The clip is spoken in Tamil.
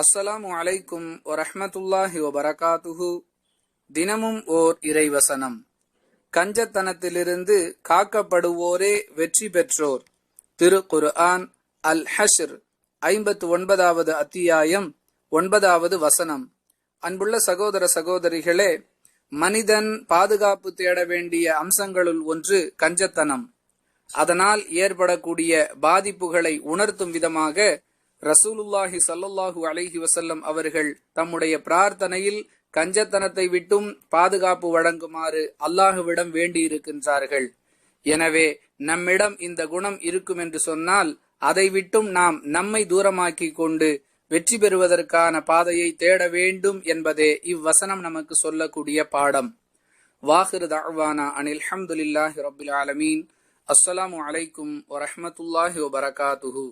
அஸ்ஸலாமு அலைக்கும் வரஹமத்துல்லாஹி வபரகாத்துஹு. தினமும் ஓர் இறைவசனம். கஞ்சத்தனத்திலிருந்து காக்கப்படுவோரே வெற்றி பெற்றோர். திரு குர்ஆன் அல் ஹஷ்ர் ஐம்பத்து ஒன்பதாவது அத்தியாயம் ஒன்பதாவது வசனம். அன்புள்ள சகோதர சகோதரிகளே மனிதன் பாதுகாப்பு தேட வேண்டிய அம்சங்களுள் ஒன்று கஞ்சத்தனம். அதனால் ஏற்படக்கூடிய பாதிப்புகளை உணர்த்தும் விதமாக ரசூலுல்லாஹி ஸல்லல்லாஹு அலைஹி வசல்லம் அவர்கள் தம்முடைய பிரார்த்தனையில் கஞ்சத்தனத்தை விட்டும் பாதுகாப்பு வழங்குமாறு அல்லாஹுவிடம் வேண்டியிருக்கின்றார்கள். எனவே நம்மிடம் இந்த குணம் இருக்கும் என்று சொன்னால் அதை விட்டும் நாம் நம்மை தூரமாக்கிக் கொண்டு வெற்றி பெறுவதற்கான பாதையை தேட வேண்டும் என்பதே இவ்வசனம் நமக்கு சொல்லக்கூடிய பாடம். வாஹிரு தாழ்வானா அனில் ஹம்துலில்லாஹி ரபுல் ஆலமீன். அஸ்ஸலாமு அலைக்கும் வரஹமத்துல்லாஹி வபரகாத்துஹூ.